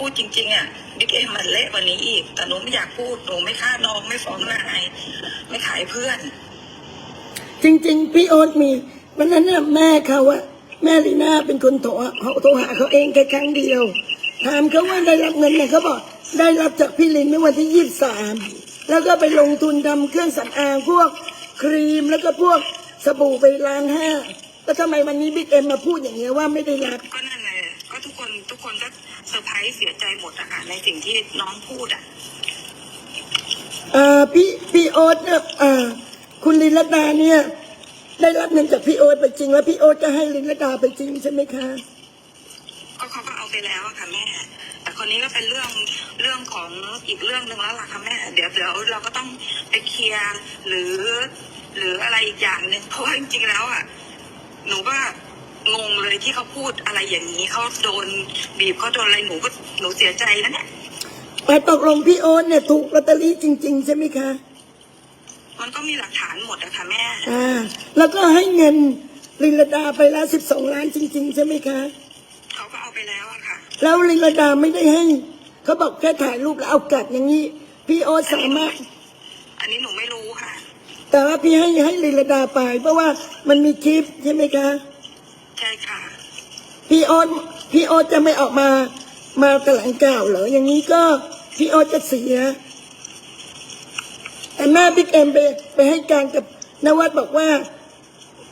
ถ้าหนูพูดจริงๆอะบิ๊กเอ็มมันเละกว่านี้อีก แต่หนูไม่อยากพูดหนูไม่ฆ่าน้องไม่ฟ้องนายไม่ขายเพื่อน จริง ๆ พี่โอ๊ตมีวันนั้นน่ะแม่เขาอะแม่ลีน่าเป็นคนโทรเขาโทรหาเขาเองแค่ครั้งเดียวถามเขาว่าได้รับเงินเนี่ยเขาบอกได้รับจากพี่ลินเมื่อวันที่ยี่สิบสามแล้วก็ไปลงทุนทำเครื่องสำอางพวกครีมแล้วก็พวกสบู่ไปล้านห้าแล้วทำไมวันนี้บิ๊กเอ็มมาพูดอย่างเงี้ยว่าไม่ได้รับก็นั่นแหละก็ ทุกคนทุกคนก็เซอร์ไพรส์เสียใจหมดอะค่ะในสิ่งที่น้องพูดอะเอ่อพี่พี่โอ๊ตเนี่ยเอ่อคุณลินลดาเนี่ย ได้รับเงินจากพี่โอ๊ตไปจริง แล้วพี่โอ๊ตก็ให้ลินลดาไปจริงใช่ไหมคะ ก็เขาก็เอาไปแล้วอะค่ะแม่ แต่คนนี้ก็เป็นเรื่องเรื่องของอีกเรื่องหนึ่งแล้วล่ะค่ะแม่ เดี๋ยวเดี๋ยวเราก็ต้องไปเคลียร์หรือ หรืออะไรอีกอย่างหนึ่งเพราะว่าจริงๆแล้วอะหนูก็ งงเลยที่เขาพูดอะไรอย่างนี้เขาโดนบีบเขาโดนอะไรหนูก็หนูเสียใจนะเนี่ยแต่ตกลงพี่โอ๊ตเนี่ยถูกลอตเตอรี่จริง ๆ ใช่ไหมคะ มันก็มีหลักฐานหมดอะค่ะแม่ อ่า แล้วก็ให้เงินลินลดาไปแล้วสิบสองล้านจริง ๆ ใช่ไหมคะ เขาก็เอาไปแล้วอะค่ะแล้วลินลดาไม่ได้ให้เขาบอกแค่ถ่ายรูปแล้วเอากลับอย่างนี้ พี่โอ๊ตสามารถ อันนี้หนูไม่รู้ค่ะ แต่ว่าพี่ให้ให้ลินลดาไป เพราะว่ามันมีคลิปใช่ไหมคะ ใช่ค่ะ พี่โอ๊ตพี่โอ๊ตจะไม่ออกมา มาแถลงข่าวเหรออย่างนี้ก็พี่โอ๊ตจะเสียแต่แม่บิ๊กเอ็มไปไปให้การกับนวัดบอกว่า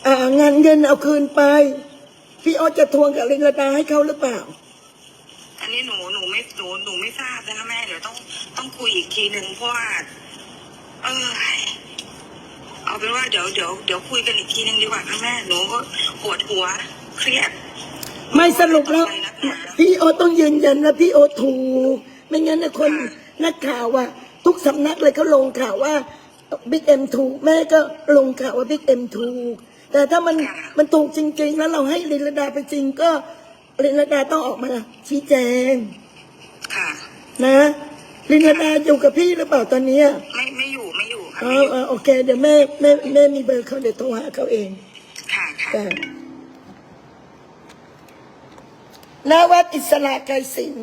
อ่างานเงินเอาคืนไป พี่โอ๊ตจะทวงกับลินลดาให้เขาหรือเปล่าอันนี้หนูหนูไม่หนูหนูไม่ทราบนะคะแม่เดี๋ยวต้องต้องคุยอีกทีหนึ่งเพราะว่าเออเอาเป็นว่าเดี๋ยวเดี๋ยวเดี๋ยวคุยกันอีกทีหนึ่งดีกว่าค่ะแม่หนูก็ปวดหัว เครียดไม่สรุปแล้ว พี่โอ๊ตต้องยืนยันนะพี่โอ๊ตถูกไม่งั้นนะคนนักข่าวว่าทุกสำนักเลยเขาลงข่าวว่าบิ๊กเอ็มถูกแม่ก็ลงข่าวว่าบิ๊กเอ็มถูก แต่ถ้ามันมันถูกจริง ๆ แล้วเราให้ลินลดาไปจริงก็ลินลดาต้องออกมา ชี้แจงค่ะนะลินลดาอยู่กับพี่หรือเปล่าตอนเนี้ยไม่ไม่อยู่ไม่อยู่ค่ะเอไม่ออยู่เออโอเค เดี๋ยวแม่แม่แม่มีเบอร์เขาเดี๋ยวโทรหาเขาเองค่ะค่ะ แต่นวัดอิสระไกรสิน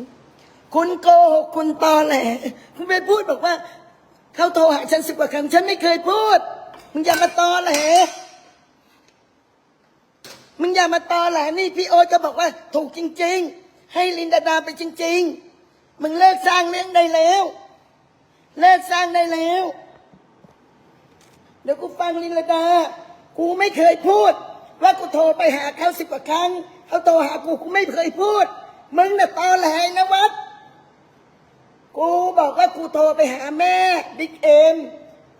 คุณโกหกคุณตอแหลคุณไปพูดบอกว่า เขาโทรหาฉันสิบกว่าครั้งฉันไม่เคยพูด มึงอย่ามาตอแหลมึงอย่ามาตอแหลนี่พี่โอ๊ตก็บอกว่าถูกจริง ๆ ให้ลินดาดาไปจริง ๆ มึงเลิกสร้างเรื่องได้แล้ว เลิกสร้างได้แล้ว เดี๋ยวกูฟังลินดา กูไม่เคยพูด ว่ากูโทรไปหาเขาสิบกว่าครั้ง เขาโทรหากูกูไม่เคยพูด มึงน่ะตอแหลนะวัด กูบอกว่ากูโทรไปหาแม่บิ๊กเอ็ม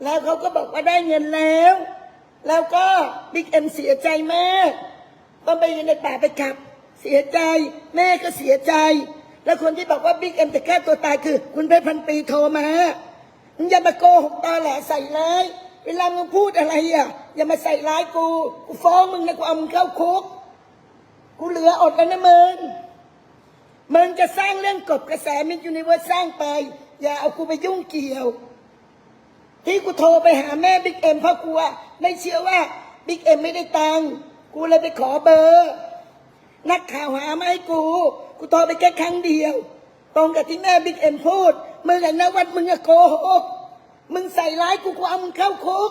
แล้วเขาก็บอกว่าได้เงินแล้ว แล้วก็บิ๊กเอ็มเสียใจมากต้องไปในป่าไปขับ เสียใจ แม่ก็เสียใจ แล้วคนที่บอกว่าบิ๊กเอ็มจะฆ่าตัวตายคือ คุณเพชรพันปีโทรมามึงอย่ามาโกหกตอแหลใส่ร้ายเวลามึงพูดอะไรอะ อย่ามาใส่ร้ายกู กูฟ้องมึงนะกูเอามึงเข้าคุก กูเหลืออดแล้วนะมึงมึงจะสร้างเรื่องกบกระแสมิจยูนิเวิร์สสร้างไป อย่าเอากูไปยุ่งเกี่ยว ที่กูโทรไปหาแม่บิ๊กเอ็มเพราะกูอะไม่เชื่อว่าบิ๊กเอ็มไม่ได้ตังค์กูเลยไปขอเบอร์ นักข่าวหามาให้กู กูโทรไปแค่ครั้งเดียว ตรงกับที่แม่บิ๊กเอ็มพูดมึงอะนวัดมึงอะโกหกมึงใส่ร้ายกูกูเอามึงเข้าคุก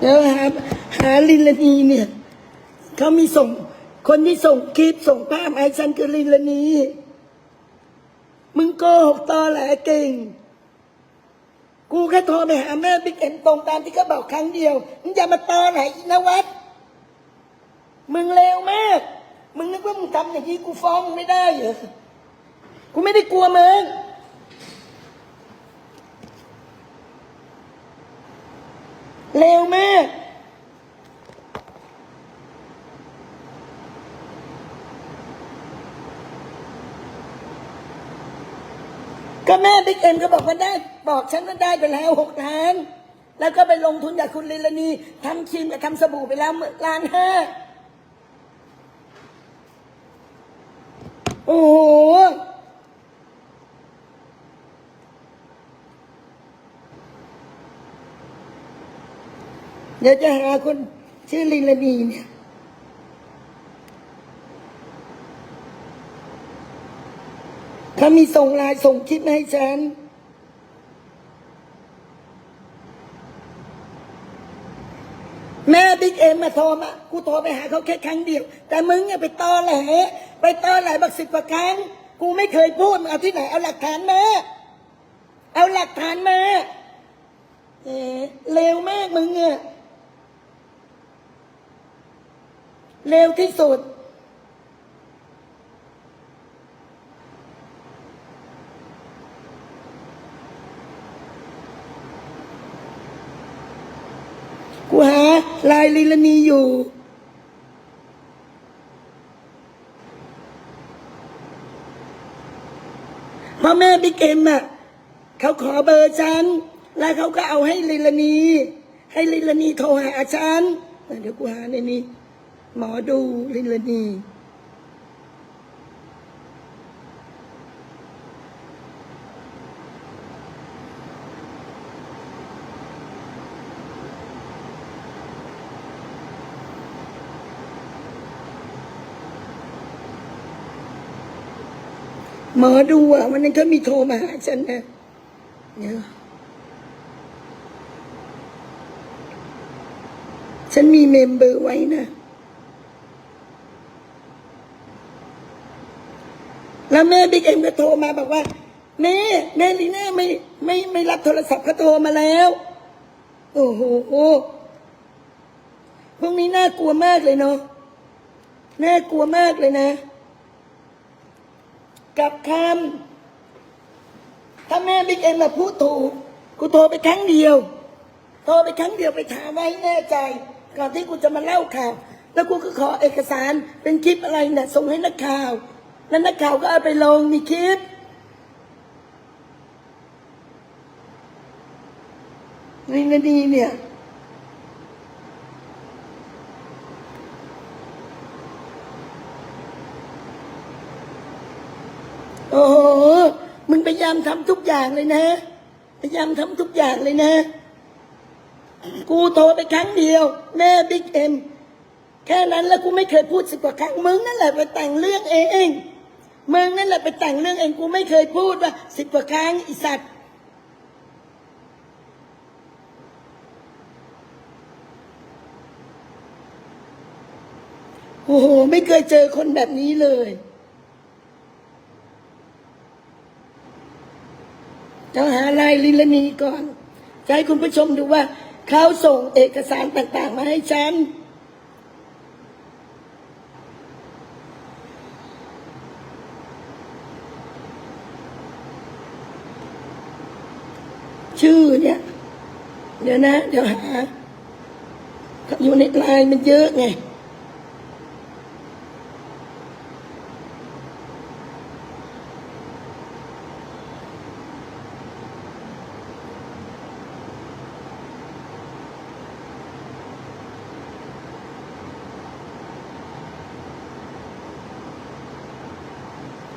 เดี๋ยวหาหาลินลานีเนี่ยเขามีส่ง คนที่ส่งคลิปส่งภาพให้ฉันคือลินลานีมึงโกหกตอแหลเก่ง กูแค่โทรไปหาแม่บิ๊กเอ็มตรงตามที่เขาบอกครั้งเดียว มึงอย่ามาตอแหลอีนะวัดมึงเลวมาก มึงนึกว่ามึงทำอย่างนี้กูฟ้องไม่ได้เหรอ กูไม่ได้กลัวมึง เร็วมาก ก็แม่บิ๊กเอ็มก็บอกว่าได้ บอกฉันว่าได้ไปแล้วหกล้าน แล้วก็ไปลงทุนกับคุณลิลานีทำครีมกับทำสบู่ไปแล้วล้านห้าโอ้โห เดี๋ยวจะหาคนชื่อลินลนีเนี่ยเขามีส่งไลน์ส่งคลิปให้ฉัน แม่บิ๊กเอ็มมาโทรมากูโทรไปหาเขาแค่ครั้งเดียว แต่มึงเนี่ยไปตอแหลไปตอแหลบักสิบกว่าครั้ง กูไม่เคยพูดมึงเอาที่ไหน เอาหลักฐานมา เอาหลักฐานมาเอ๋เลวมากมึงอะ เลวที่สุด กูหาลายลีลานีอยู่พราะแม่บิ๊กเอ็มอะเขาขอเบอร์ฉัน แล้วเขาก็เอาให้ลีลานี ให้ลีลานีโทรหาฉัน เดี๋ยวกูหาในนี้ หมอดูลีลนีหมอดูอะวันนั้นเขามีโทรมาหาฉันนะเดี๋ยฉันมีเมมเบอร์ไว้นะ แล้วแม่บิ๊กเอ็มก็โทรมาบอกว่าแม่แม่ลีน่าไม่ไม่ไม่รับโทรศัพท์เขาโทรมาแล้ว โอ้โหพวกนี้น่ากลัวมากเลยเนาะน่ากลัวมากเลยนะ กับคำถ้าแม่บิ๊กเอ็มมาพูดถูกกูโทรไปครั้งเดียว โทรไปครั้งเดียวไปถามไว้แน่ใจ ก่อนที่กูจะมาเล่าข่าว แล้วกูก็ขอเอกสารเป็นคลิปอะไรเนี่ยส่งให้นักข่าว แล้วนักข่าวก็เอาไปลงมีคลิป นี่นาดีเนี่ย โอ้โห มึงพยายามทำทุกอย่างเลยนะ พยายามทำทุกอย่างเลยนะ กูโทรไปครั้งเดียว แม่บิ๊กเอ็มแค่นั้นแล้วกูไม่เคยพูดสิบกว่าครั้งมึงนั่นแหละไปแต่งเรื่องเอง มึงนั่นแหละไปแต่งเรื่องเองกูไม่เคยพูดว่าสิบกว่าครั้งอีสัตว์โอ้โห ไม่เคยเจอคนแบบนี้เลยต้องหาลายลิลนีก่อนจะให้คุณผู้ชมดูว่า เขาส่งเอกสารต่าง ๆ มาให้ฉัน ชื่อเนี่ย เดี๋ยวนะ เดี๋ยวหา อยู่ในไลน์มันเยอะไง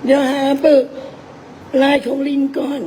เดี๋ยวหาเปิดลายของลินก่อน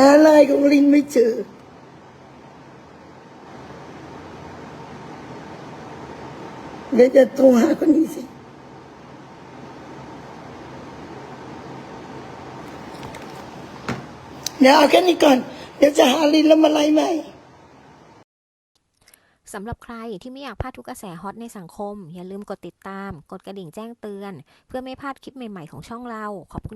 หาลายของลิงไม่เจอ เดี๋ยวจะโทรหาคนนี้สิเดี๋ยวเอาแค่นี้ก่อน เดี๋ยวจะหาลินแล้วมาไล่ใหม่สำหรับใครที่ไม่อยากพลาดทุกกระแสฮอตในสังคม อย่าลืมกดติดตาม กดกระดิ่งแจ้งเตือน เพื่อไม่พลาดคลิปใหม่ ๆ ของช่องเรา ขอบคุณ